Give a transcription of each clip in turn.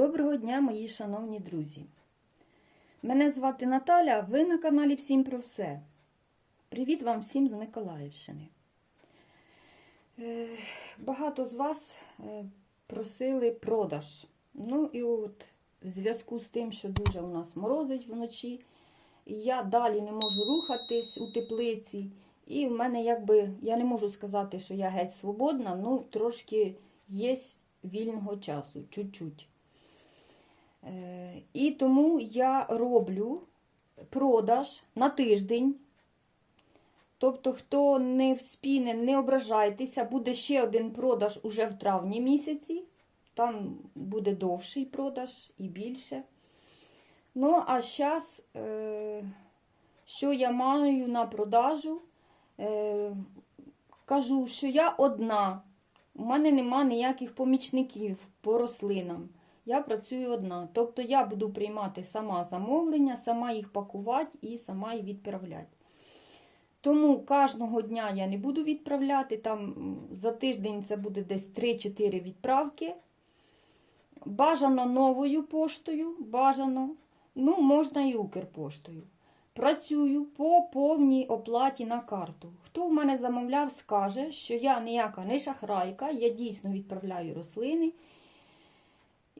Доброго дня, мої шановні друзі! Мене звати Наталя, ви на каналі Всім про все. Привіт вам всім з Миколаївщини. Е, Багато з вас е, просили продаж. Ну і от в зв'язку з тим, що дуже у нас морозить вночі, я далі не можу рухатись у теплиці. І в мене якби, я не можу сказати, що я геть свободна, ну трошки є вільного часу, чуть-чуть. Е, І тому я роблю продаж на тиждень. Тобто, хто не вспіне, не ображайтеся, буде ще один продаж уже в травні місяці. Там буде довший продаж і більше. Ну, а зараз, е, що я маю на продажу, е, кажу, що я одна. У мене нема ніяких помічників по рослинам. Я працюю одна. Тобто я буду приймати сама замовлення, сама їх пакувати і сама їх відправляти. Тому кожного дня я не буду відправляти. Там за тиждень це буде десь 3-4 відправки. Бажано новою поштою, бажано. Ну, можна і Укрпоштою. Працюю по повній оплаті на карту. Хто в мене замовляв, скаже, що я ніяка не шахрайка, я дійсно відправляю рослини.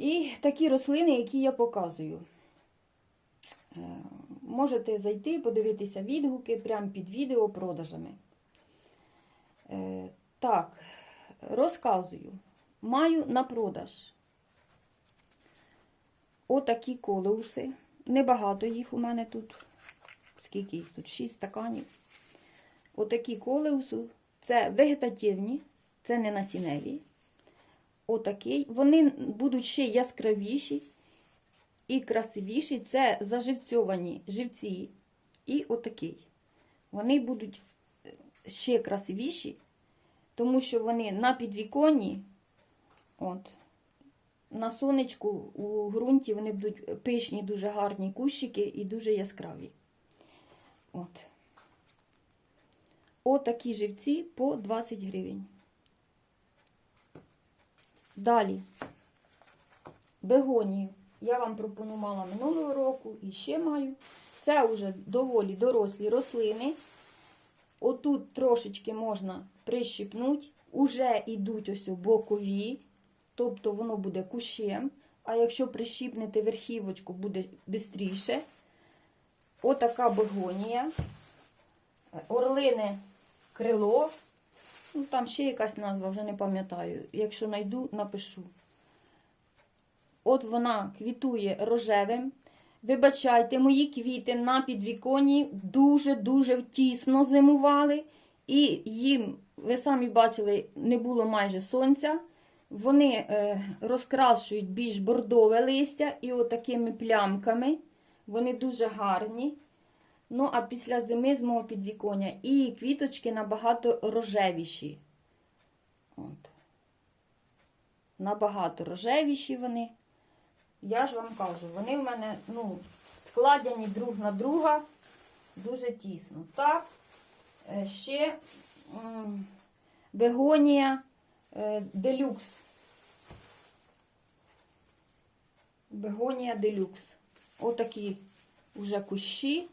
І такі рослини, які я показую. Е, Можете зайти, подивитися відгуки прямо під відео продажами. Е, Так, розказую. Маю на продаж отакі колеуси. Небагато їх у мене тут. Скільки їх тут? 6 стаканів. Отакі колеуси. Це вегетативні, це не насінневі. Отакий. Вони будуть ще яскравіші і красивіші. Це заживцьовані живці. І отакий. Вони будуть ще красивіші, тому що вони на підвіконні, от, на сонечку у ґрунті вони будуть пишні, дуже гарні кущики і дуже яскраві. От. Отакі живці по 20 гривень. Далі. Бегонію. Я вам пропонувала минулого року і ще маю. Це вже доволі дорослі рослини. Отут трошечки можна прищипнути. Уже йдуть ось бокові, тобто воно буде кущем. А якщо прищіпнете верхівочку, буде швидше. Отака бегонія. Орлине крило. Ну, там ще якась назва, вже не пам'ятаю. Якщо знайду, напишу. От вона квітує рожевим. Вибачайте, мої квіти на підвіконні дуже-дуже тісно зимували. І їм, ви самі бачили, не було майже сонця. Вони е, розкрашують більш бордове листя і отакими плямками. Вони дуже гарні. Ну, а після зими з мого підвіконня і квіточки набагато рожевіші. От. Набагато рожевіші вони. Я ж вам кажу, вони в мене ну, складені друг на друга дуже тісно. Так, е, ще бегонія е, делюкс. Бегонія делюкс. Отакі вже кущі.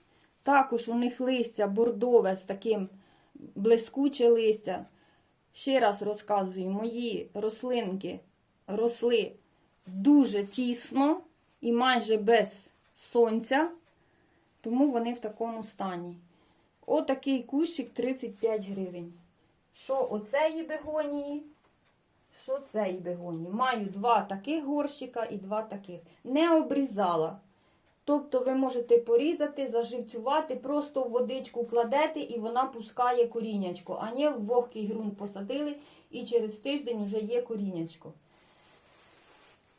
Також у них листя бордове з таким блискуче листя. Ще раз розказую, мої рослинки росли дуже тісно і майже без сонця, тому вони в такому стані. Отакий кущик 35 гривень. Що оцеї бегонії, що цієї бегонії. Маю два таких горщика і два таких. Не обрізала. Тобто ви можете порізати, заживцювати, просто в водичку кладете і вона пускає коріннячко. А не в вогкий ґрунт посадили і через тиждень вже є коріннячко.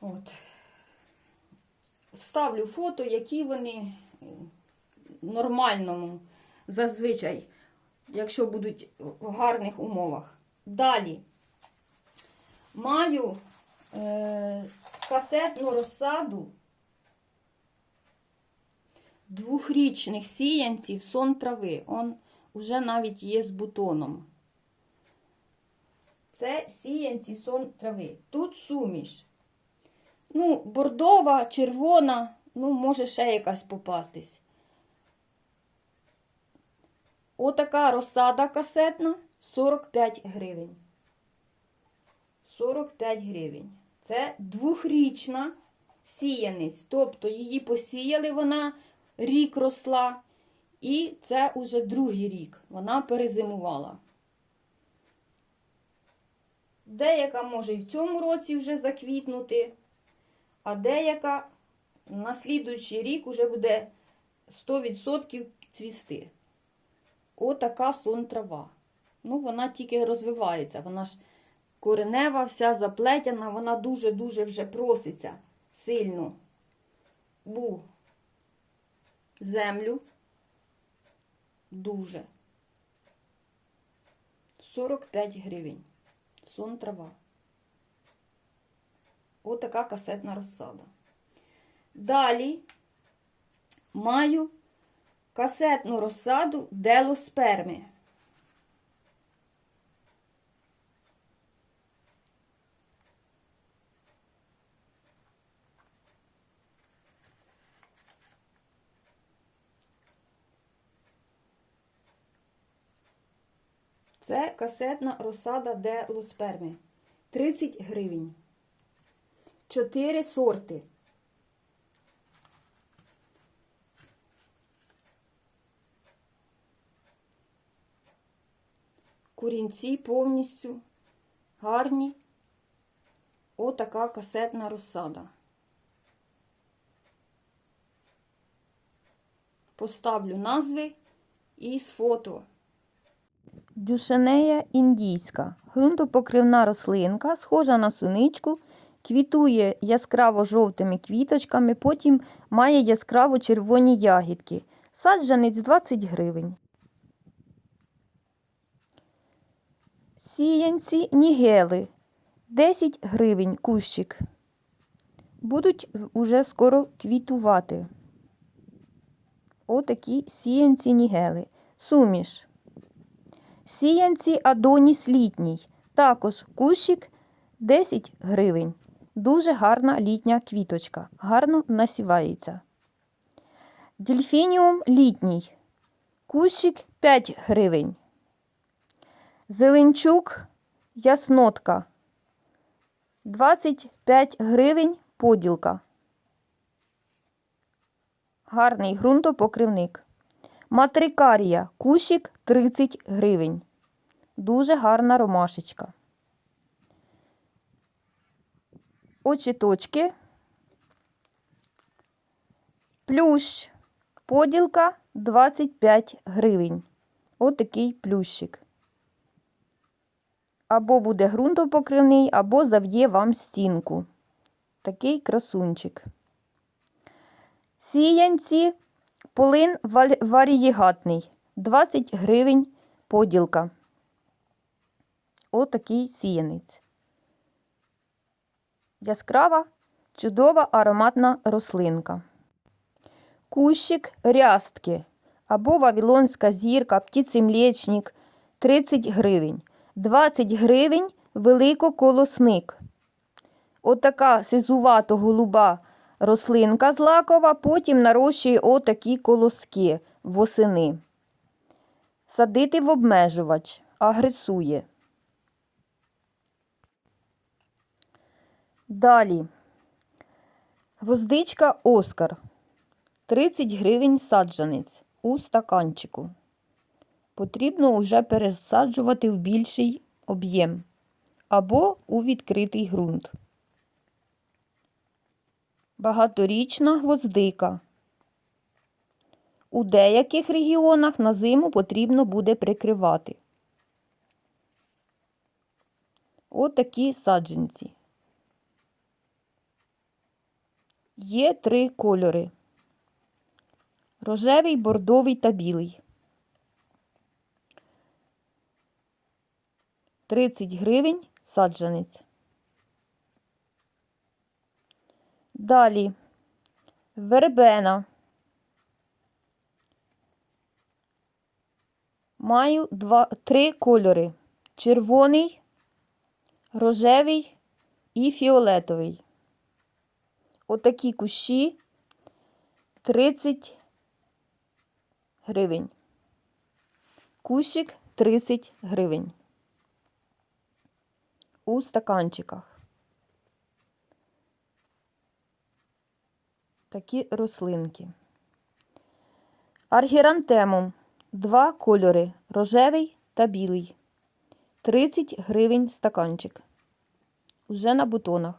От. Вставлю фото, які вони нормальному, зазвичай, якщо будуть в гарних умовах. Далі маю е, касетну розсаду двохрічних сіянців сон трави. Он уже навіть є з бутоном. Це сіянці сон трави. Тут суміш Ну, бордова, червона, ну, може ще якась попастись. Отака розсада касетна 45 гривень. 45 гривень. Це двохрічна сіяниць. Тобто її посіяли, вона рік росла, і це уже другий рік. Вона перезимувала. Деяка може і в цьому році вже заквітнути, а деяка на слідуючий рік вже буде 100% цвісти. Отака сон трава. Ну, вона тільки розвивається. Вона ж коренева, вся заплетена, вона дуже-дуже вже проситься сильно у землю. Дуже. 45 гривень. Сон трава. Отака касетна розсада. Далі маю касетну розсаду делосперми. Це касетна розсада делосперми. 30 гривень. 4 сорти. Курінці повністю гарні. Отака касетна розсада. Поставлю назви і з фото. Дюшенея індійська. Грунтопокривна рослинка, схожа на суничку, квітує яскраво жовтими квіточками, потім має яскраво червоні ягідки. Саджанець 20 гривень. Сіянці нігели 10 гривень кущик. Будуть уже скоро квітувати. Отакі сіянці нігели. Суміш. Сіянці Адоніс літній. Також кущик 10 гривень. Дуже гарна літня квіточка. Гарно насівається. Дельфініум літній. Кущик 5 гривень. Зеленчук яснотка. 25 гривень поділка. Гарний ґрунтопокривник. Матрикарія. Кущик 30 гривень. Дуже гарна ромашечка. Очіточки. Плющ. Поділка 25 гривень. Отакий плющик. Або буде ґрунтопокривний, або зав'є вам стінку. Такий красунчик. Сіянці Полин варієгатний 20 гривень поділка. Отакий сіянець. Яскрава, чудова ароматна рослинка. Кущик рястки або вавилонська зірка, птицемлєчник 30 гривень. 20 гривень великоколосник. Отака сизувато голуба рослинка злакова, потім нарощує отакі колоски восени. Садити в обмежувач, агресує. Далі. Гвоздичка Оскар. 30 гривень саджанець у стаканчику. Потрібно вже пересаджувати в більший об'єм або у відкритий ґрунт. Багаторічна гвоздика. У деяких регіонах на зиму потрібно буде прикривати. Отакі саджанці. Є три кольори. Рожевий, бордовий та білий. 30 гривень саджанець. Далі вербена. Маю два, три кольори: червоний, рожевий і фіолетовий. отакі кущі 30 гривень. Кущик 30 гривень. У стаканчиках. Такі рослинки. Аргірантемум. Два кольори рожевий та білий. 30 гривень стаканчик. Уже на бутонах.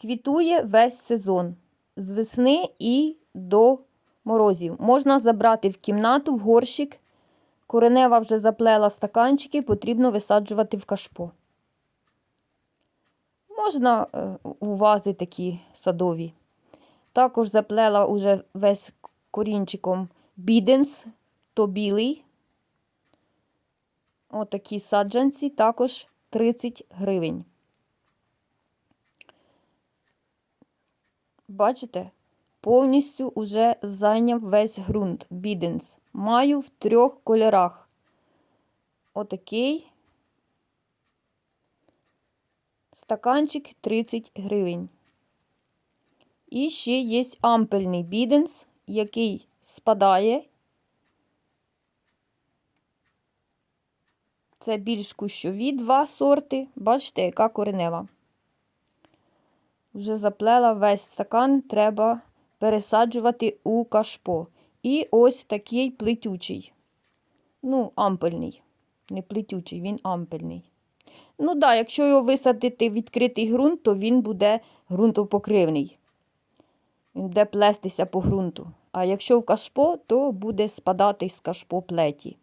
Квітує весь сезон з весни і до морозів. Можна забрати в кімнату, в горщик. Коренева вже заплела стаканчики, потрібно висаджувати в кашпо. Можна е, у вази такі садові. Також заплела уже весь корінчиком біденс, то білий. Отакі саджанці, також 30 гривень. Бачите, повністю уже зайняв весь ґрунт біденс. Маю в трьох кольорах. Отакий. Стаканчик 30 гривень. І ще є ампельний біденс, який спадає. Це більш кущові два сорти. Бачите, яка коренева. Вже заплела весь стакан, треба пересаджувати у кашпо. І ось такий плетючий. Ну, ампельний. Не плетючий, він ампельний. Ну так, да, якщо його висадити в відкритий ґрунт, то він буде ґрунтопокривний. Він буде плестися по ґрунту. А якщо в кашпо, то буде спадати з кашпо плеті.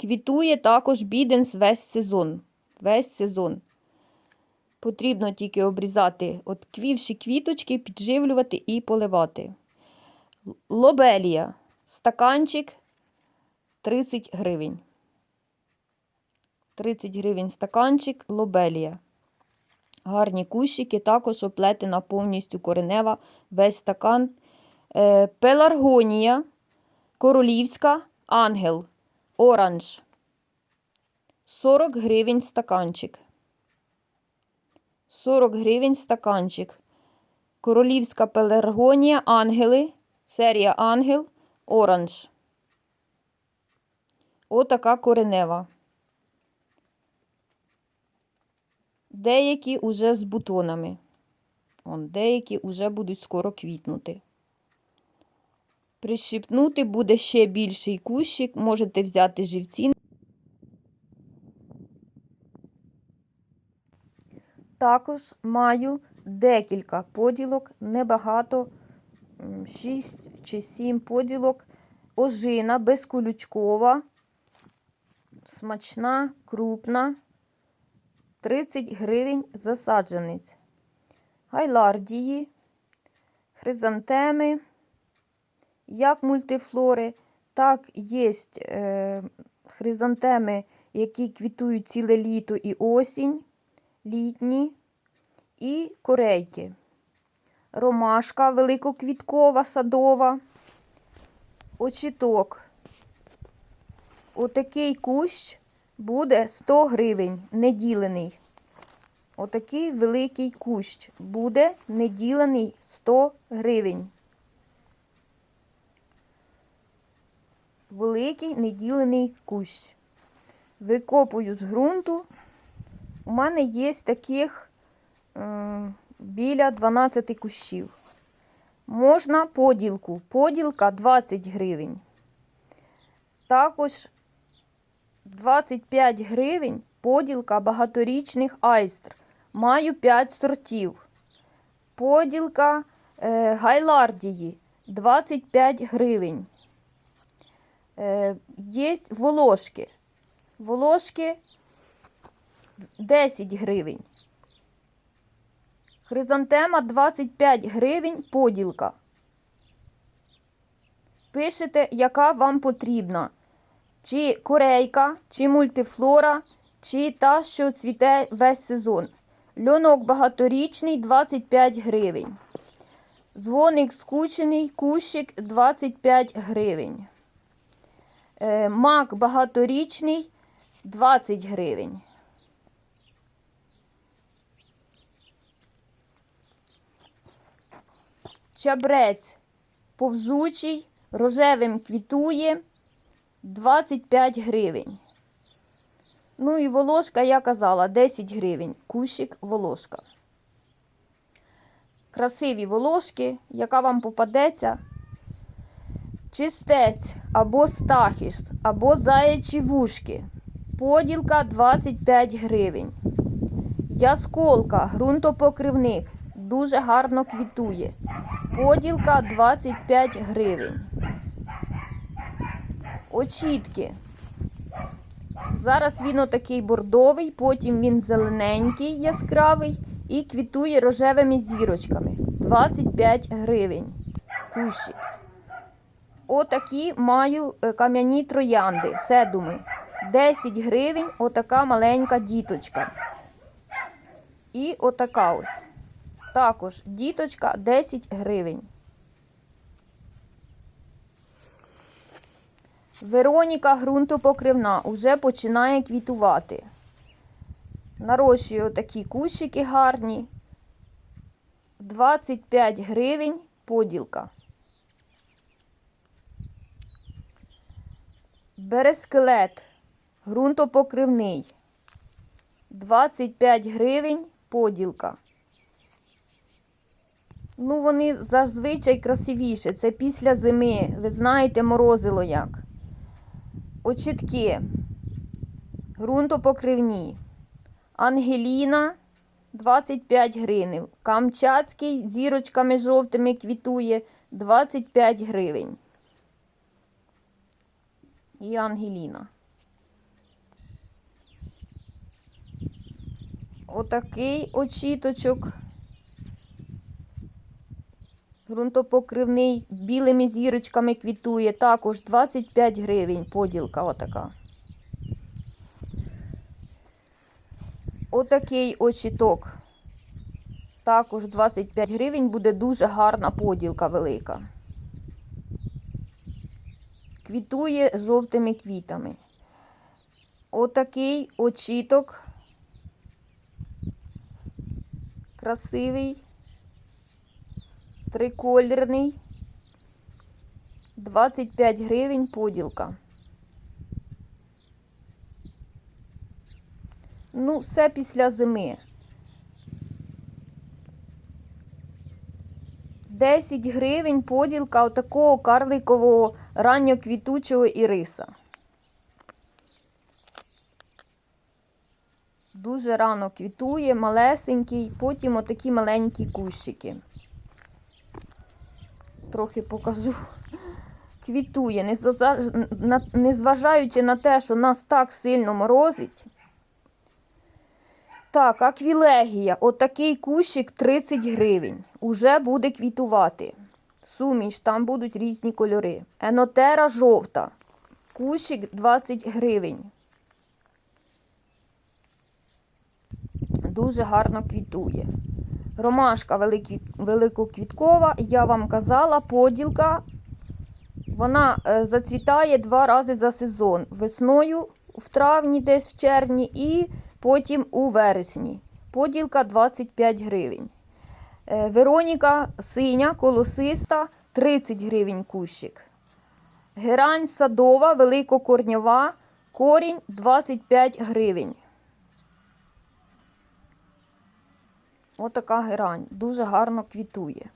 Квітує також біденс весь сезон. Весь сезон. Потрібно тільки обрізати от квівші квіточки, підживлювати і поливати. Лобелія. Стаканчик 30 гривень. 30 гривень стаканчик, лобелія. Гарні кущики, також оплетена повністю коренева, весь стакан. Е, пеларгонія, королівська, ангел, оранж. 40 гривень стаканчик. 40 гривень стаканчик. Королівська пеларгонія, ангели, серія ангел, оранж. Отака коренева. Деякі уже з бутонами. Вон, деякі уже будуть скоро квітнути. Прищипнути буде ще більший кущик, можете взяти живці. Також маю декілька поділок, небагато, 6 чи 7 поділок. Ожина безколючкова, смачна, крупна. 30 гривень за саджанець. Гайлардії, хризантеми, як мультифлори, так є е, хризантеми, які квітують ціле літо і осінь, літні, і корейки. Ромашка великоквіткова, садова, очіток. Отакий кущ буде 100 гривень неділений. Отакий великий кущ буде неділений 100 гривень. Великий неділений кущ. Викопую з ґрунту. У мене є таких м, біля 12 кущів. Можна поділку. Поділка 20 гривень. Також 25 гривень поділка багаторічних айстр. Маю 5 сортів. Поділка е, гайлардії 25 гривень. Е, є волошки. Волошки 10 гривень. Хризантема 25 гривень поділка. Пишете, яка вам потрібна чи корейка, чи мультифлора, чи та, що цвіте весь сезон. Льонок багаторічний 25 гривень. Дзвоник скучений, кущик 25 гривень. Е, мак багаторічний 20 гривень. Чабрець повзучий, рожевим квітує 25 гривень. Ну і волошка, я казала, 10 гривень. Кущик волошка. Красиві волошки, яка вам попадеться. Чистець або стахіс, або заячі вушки. Поділка 25 гривень. Ясколка, ґрунтопокривник. Дуже гарно квітує. Поділка 25 гривень. Очітки. Зараз він отакий бордовий, потім він зелененький, яскравий і квітує рожевими зірочками. 25 гривень. Кущик. Отакі маю е, кам'яні троянди, седуми. 10 гривень, отака маленька діточка. І отака ось. Також діточка 10 гривень. Вероніка ґрунтопокривна уже починає квітувати. Нарощую отакі кущики гарні. 25 гривень поділка. Берескелет ґрунтопокривний. 25 гривень поділка. Ну, вони зазвичай красивіше. Це після зими. Ви знаєте, морозило як. Очітки. Ґрунтопокривні. Ангеліна 25 гривень. Камчатський зірочками жовтими квітує 25 гривень. І Ангеліна. Отакий очіточок. Грунтопокривний білими зірочками квітує. Також 25 гривень поділка отака. Отакий очіток. Також 25 гривень буде дуже гарна поділка велика. Квітує жовтими квітами. Отакий очіток. Красивий. Триколірний. 25 гривень поділка. Ну, все після зими. 10 гривень поділка отакого карликового ранньоквітучого іриса. Дуже рано квітує, малесенький, потім отакі маленькі кущики. Трохи покажу. Квітує, незважаючи на те, що нас так сильно морозить. Так, аквілегія. Отакий кущик 30 гривень. Уже буде квітувати. Суміш, там будуть різні кольори. Енотера жовта. Кущик 20 гривень. Дуже гарно квітує. Ромашка великоквіткова, я вам казала, поділка. Вона е, зацвітає два рази за сезон. Весною в травні, десь в червні, і потім у вересні. Поділка 25 гривень. Е, Вероніка синя, колосиста 30 гривень кущик. Герань садова, великокорньова, корінь 25 гривень. Отака герань. Дуже гарно квітує.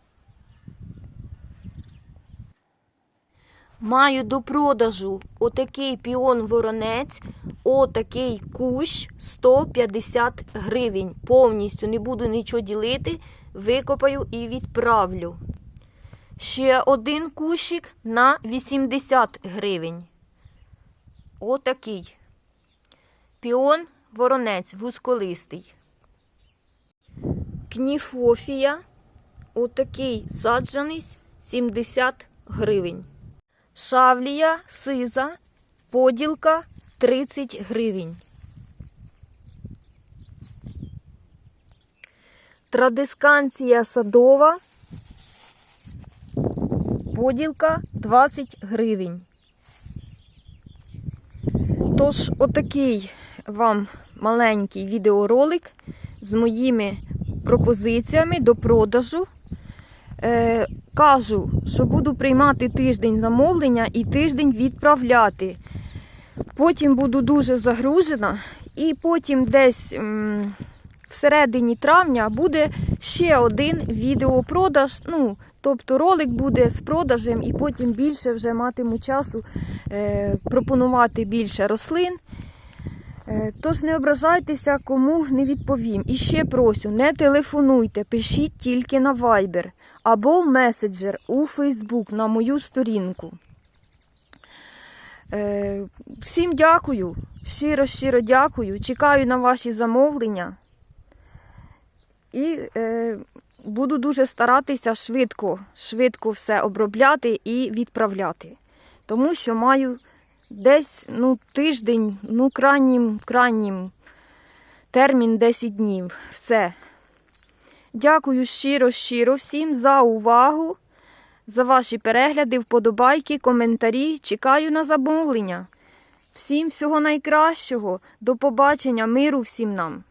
Маю до продажу отакий піон воронець, отакий кущ 150 гривень. Повністю не буду нічого ділити, викопаю і відправлю. Ще один кущик на 80 гривень. Отакий. Піон воронець вузьколистий. Кніфофія. Отакий саджаний 70 гривень. Шавлія сиза, поділка 30 гривень. Традисканція садова, поділка 20 гривень. Тож, отакий вам маленький відеоролик з моїми пропозиціями до продажу. Е, кажу, що буду приймати тиждень замовлення і тиждень відправляти. Потім буду дуже загружена, і потім десь м, всередині травня буде ще один відеопродаж. Ну, тобто ролик буде з продажем, і потім більше вже матиму часу е, пропонувати більше рослин. Е, Тож не ображайтеся, кому не відповім. І ще просю, не телефонуйте, пишіть тільки на Viber або в меседжер у Facebook на мою сторінку. Е, Всім дякую, щиро, щиро дякую. Чекаю на ваші замовлення. І е, буду дуже старатися швидко, швидко все обробляти і відправляти. Тому що маю десь ну, тиждень, ну, крайнім, крайнім термін 10 днів. Все. Дякую щиро, щиро всім за увагу, за ваші перегляди, вподобайки, коментарі. Чекаю на замовлення. Всім всього найкращого. До побачення, миру всім нам.